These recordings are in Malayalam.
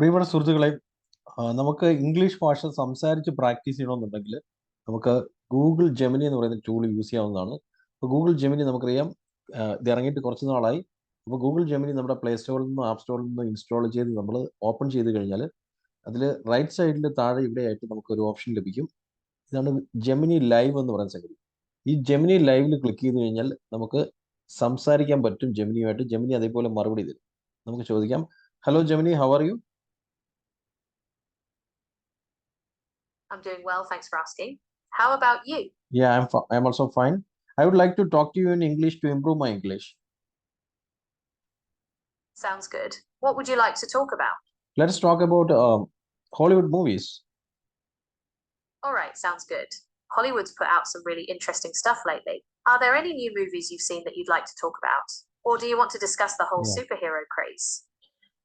പ്രിയപ്പെട്ട സുഹൃത്തുക്കളെ നമുക്ക് ഇംഗ്ലീഷ് ഭാഷ സംസാരിച്ച് പ്രാക്ടീസ് ചെയ്യണമെന്നുണ്ടെങ്കിൽ നമുക്ക് ഗൂഗിൾ ജെമിനി എന്ന് പറയുന്ന ടൂൾ യൂസ് ചെയ്യാവുന്നതാണ്. അപ്പോൾ ഗൂഗിൾ ജെമിനി നമുക്കറിയാം ഇത് ഇറങ്ങിയിട്ട് കുറച്ച് നാളായി. അപ്പോൾ ഗൂഗിൾ ജെമിനി നമ്മുടെ പ്ലേ സ്റ്റോറിൽ നിന്നും ആപ്പ് സ്റ്റോറിൽ നിന്നും ഇൻസ്റ്റാൾ ചെയ്ത് നമ്മൾ ഓപ്പൺ ചെയ്ത് കഴിഞ്ഞാൽ അതിൽ റൈറ്റ് സൈഡിൽ താഴെ ഇവിടെയായിട്ട് നമുക്ക് ഒരു ഓപ്ഷൻ ലഭിക്കും. ഇതാണ് ജെമിനി ലൈവ് എന്ന് പറയുന്ന സംഗതി. ഈ ജെമിനി ലൈവിൽ ക്ലിക്ക് ചെയ്ത് കഴിഞ്ഞാൽ നമുക്ക് സംസാരിക്കാൻ പറ്റും ജെമിനിയുമായിട്ട്. ജെമിനി അതേപോലെ മറുപടി തരും. നമുക്ക് ചോദിക്കാം hello Gemini how are you I'm doing well, thanks for asking. How about you? Yeah, I'm fi- I'm also fine. I would like to talk to you in English to improve my English. Sounds good. What would you like to talk about? Let's talk about um, Hollywood movies. All right, sounds good. Hollywood's put out some really interesting stuff lately. Are there any new movies you've seen that you'd like to talk about? Or do you want to discuss the whole Yeah. superhero craze?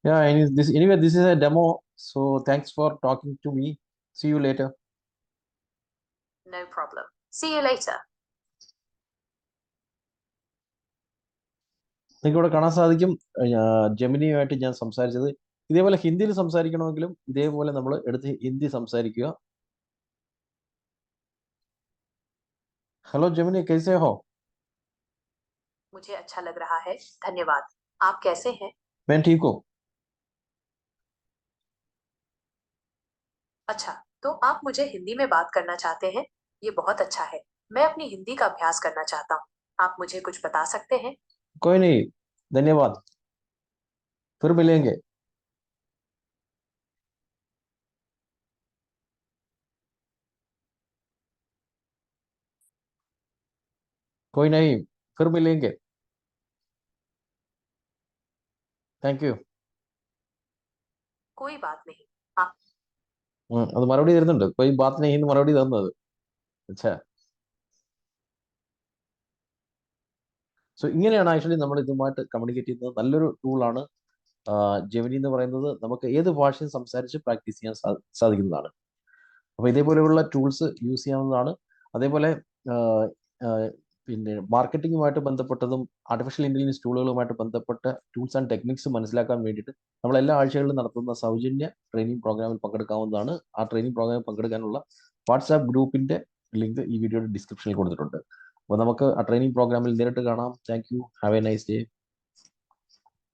Yeah, and this anyway, this is a demo. So thanks for talking to me. See you later. No problem. See you later. നിങ്ങൾക്ക് ഇവിടെ കാണാൻ സാധിക്കും ആഹ് ജെമിനിയുമായിട്ട് ഞാൻ സംസാരിച്ചത് ഇതേപോലെ ഹിന്ദിയിൽ സംസാരിക്കണമെങ്കിലും ഇതേപോലെ നമ്മൾ എടുത്ത് ഹിന്ദി സംസാരിക്കുക ഹലോ ജെമിനി कैसे हो मुझे अच्छा लग रहा है धन्यवाद आप कैसे हैं मैं ठीक हूँ अच्छा तो आप मुझे हिंदी में बात करना चाहते हैं ये बहुत अच्छा है मैं अपनी हिंदी का अभ्यास करना चाहता हूँ आप मुझे कुछ बता सकते हैं कोई नहीं धन्यवाद फिर मिलेंगे कोई नहीं फिर मिलेंगे താങ്ക് യു कोई बात नहीं അത് മറുപടി തരുന്നുണ്ട് പോയി ബാത്ത് നെയ്ന്ന് മറുപടി തന്നത് അച്ഛാ സോ ഇങ്ങനെയാണ് ആക്ച്വലി നമ്മൾ ഇതുമായിട്ട് കമ്മ്യൂണിക്കേറ്റ് ചെയ്യുന്നത്. നല്ലൊരു ടൂളാണ് ജെമിനി എന്ന് പറയുന്നത് നമുക്ക് ഏത് ഭാഷയും സംസാരിച്ച് പ്രാക്ടീസ് ചെയ്യാൻ സാധിക്കുന്നതാണ്. അപ്പോൾ ഇതേപോലെയുള്ള ടൂൾസ് യൂസ് ചെയ്യാവുന്നതാണ്. അതേപോലെ പിന്നെ മാർക്കറ്റിംഗുമായിട്ട് ബന്ധപ്പെട്ടതും ആർട്ടിഫിഷ്യൽ ഇന്റലിജൻസ് ടൂളുകളുമായിട്ട് ബന്ധപ്പെട്ട ടൂൾസ് ആൻഡ് ടെക്നിക്സ് മനസ്സിലാക്കാൻ വേണ്ടിയിട്ട് നമ്മൾ എല്ലാ ആഴ്ചകളിലും നടത്തുന്ന സൗജന്യ ട്രെയിനിങ് പ്രോഗ്രാമിൽ പങ്കെടുക്കാവുന്നതാണ്. ആ ട്രെയിനിങ് പ്രോഗ്രാമിൽ പങ്കെടുക്കാനുള്ള വാട്സാപ്പ് ഗ്രൂപ്പിന്റെ ലിങ്ക് ഈ വീഡിയോയുടെ ഡിസ്ക്രിപ്ഷനിൽ കൊടുത്തിട്ടുണ്ട്. അപ്പോൾ നമുക്ക് ആ ട്രെയിനിങ് പ്രോഗ്രാമിൽ നേരിട്ട് കാണാം. Thank you have a nice day